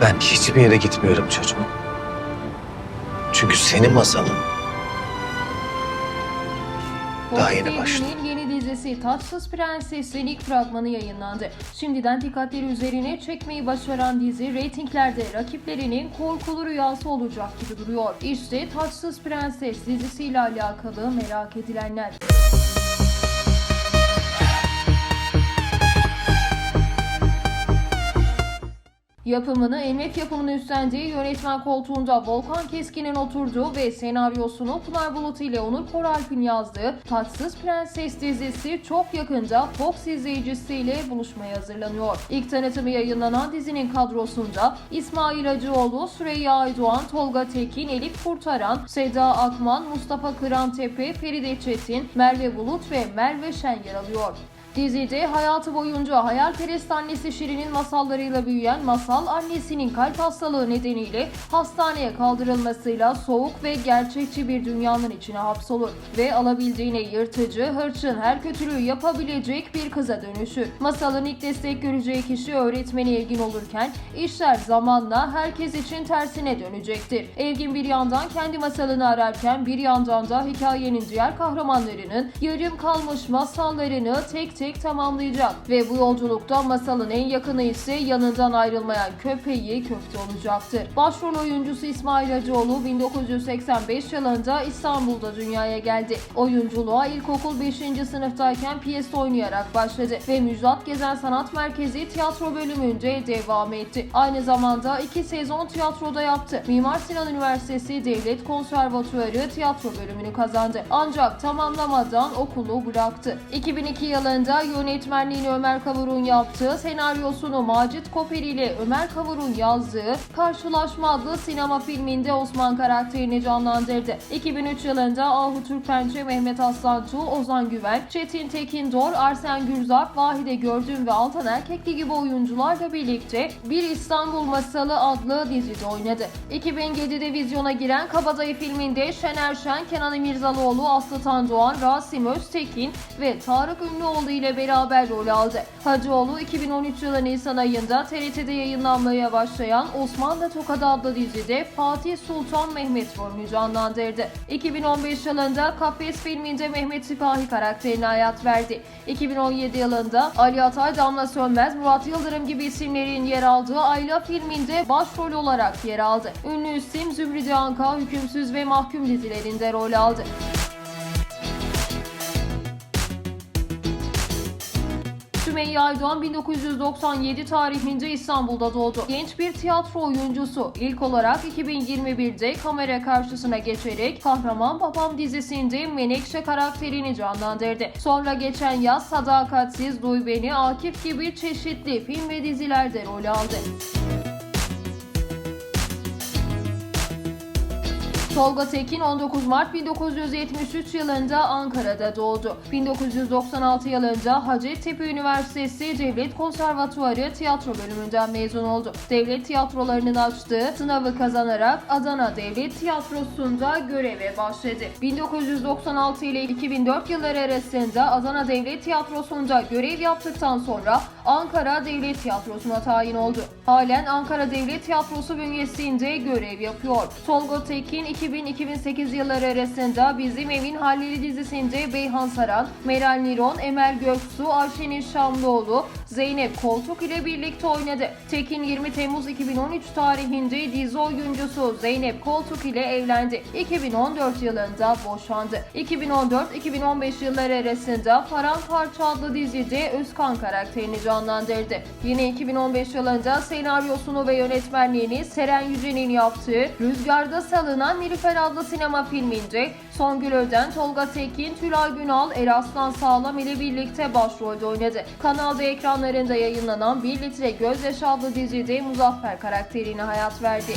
Ben hiçbir yere gitmiyorum çocuğum. Çünkü senin masalın Daha yeni. TV'nin yeni dizisi Taçsız Prenses'in ilk fragmanı yayınlandı. Şimdiden dikkatleri üzerine çekmeyi başaran dizi reytinglerde rakiplerinin korkulu rüyası olacak gibi duruyor. İşte Taçsız Prenses dizisiyle alakalı merak edilenler. Yapımını, emek yapımını üstlendiği yönetmen koltuğunda Volkan Keskin'in oturduğu ve senaryosunu Pınar Bulut ile Onur Koralp'in yazdığı Taçsız Prenses dizisi çok yakında Fox izleyicisiyle buluşmaya hazırlanıyor. İlk tanıtımı yayınlanan dizinin kadrosunda İsmail Hacıoğlu, Süreyya Aydoğan, Tolga Tekin, Elif Kurtaran, Seda Akman, Mustafa Kırantepe, Feride Çetin, Merve Bulut ve Merve Şen yer alıyor. Dizide hayatı boyunca hayalperest annesi Şirin'in masallarıyla büyüyen Masal annesinin kalp hastalığı nedeniyle hastaneye kaldırılmasıyla soğuk ve gerçekçi bir dünyanın içine hapsolur ve alabildiğine yırtıcı, hırçın, her kötülüğü yapabilecek bir kıza dönüşür. Masalın ilk destek göreceği kişi öğretmeni Evgin olurken işler zamanla herkes için tersine dönecektir. Evgin bir yandan kendi masalını ararken bir yandan da hikayenin diğer kahramanlarının yarım kalmış masallarını tek tek tamamlayacak ve bu yolculukta masalın en yakını ise yanından ayrılmayan köpeği köfte olacaktır. Başrol oyuncusu İsmail Hacıoğlu 1985 yılında İstanbul'da dünyaya geldi. Oyunculuğa ilkokul 5. sınıftayken piyes oynayarak başladı ve Müjdat Gezen Sanat Merkezi tiyatro bölümünde devam etti. Aynı zamanda iki sezon tiyatroda yaptı. Mimar Sinan Üniversitesi Devlet Konservatuarı tiyatro bölümünü kazandı. Ancak tamamlamadan okulu bıraktı. 2002 yılında yönetmenliğini Ömer Kavur'un yaptığı, senaryosunu Macit Koperi ile Ömer Kavur'un yazdığı Karşılaşma adlı sinema filminde Osman karakterini canlandırdı. 2003 yılında Ahu Türkpençe, Mehmet Aslantu, Ozan Güven, Çetin Tekindor, Arsen Gürzap, Vahide Gördüm ve Altan Erkekli gibi oyuncularla birlikte Bir İstanbul Masalı adlı dizide oynadı. 2007'de vizyona giren Kabadayı filminde Şener Şen, Kenan İmirzalıoğlu, Aslı Tandoğan, Rasim Öztekin ve Tarık Ünlüoğlu ile beraber rol aldı. Hacıoğlu 2013 yılı Nisan ayında TRT'de yayınlanmaya başlayan Osmanlı Tokadı adlı dizide Fatih Sultan Mehmet rolünü canlandırdı. 2015 yılında Kafes filminde Mehmet Sipahi karakterine hayat verdi. 2017 yılında Ali Atay, Damla Sönmez, Murat Yıldırım gibi isimlerin yer aldığı Ayla filminde başrol olarak yer aldı. Ünlü isim Zümrüdü Anka, Hükümsüz ve Mahkum dizilerinde rol aldı. Sümeyye Aydoğan 1997 tarihinde İstanbul'da doğdu. Genç bir tiyatro oyuncusu. İlk olarak 2021'de kamera karşısına geçerek Kahraman Babam dizisinde Menekşe karakterini canlandırdı. Sonra geçen yaz Sadakatsiz, Duy Beni, Akif gibi çeşitli film ve dizilerde rol aldı. Tolga Tekin 19 Mart 1973 yılında Ankara'da doğdu. 1996 yılında Hacettepe Üniversitesi Devlet Konservatuarı tiyatro bölümünden mezun oldu. Devlet tiyatrolarının açtığı sınavı kazanarak Adana Devlet Tiyatrosu'nda göreve başladı. 1996 ile 2004 yılları arasında Adana Devlet Tiyatrosu'nda görev yaptıktan sonra Ankara Devlet Tiyatrosu'na tayin oldu. Halen Ankara Devlet Tiyatrosu bünyesinde görev yapıyor. Tolga Tekin 2000-2008 yılları arasında Bizim Evin Halleli dizisinde Beyhan Saran, Meral Niron, Emel Göksu, Ayşenil Şamlıoğlu, Zeynep Koltuk ile birlikte oynadı. Tekin 20 Temmuz 2013 tarihinde dizi oyuncusu Zeynep Koltuk ile evlendi. 2014 yılında boşandı. 2014-2015 yılları arasında Paramparça adlı dizide Özkan karakterini canlandırdı. Yine 2015 yılında senaryosunu ve yönetmenliğini Seren Yücel'in yaptığı Rüzgarda Salınan Nilüfer adlı sinema filminde Songül Öden, Tolga Tekin, Tülay Günal, Eraslan Sağlam ile birlikte başrolde oynadı. Kanal D yayınlanan 1 Litre Gözyaşı adlı dizide Muzaffer karakterine hayat verdi.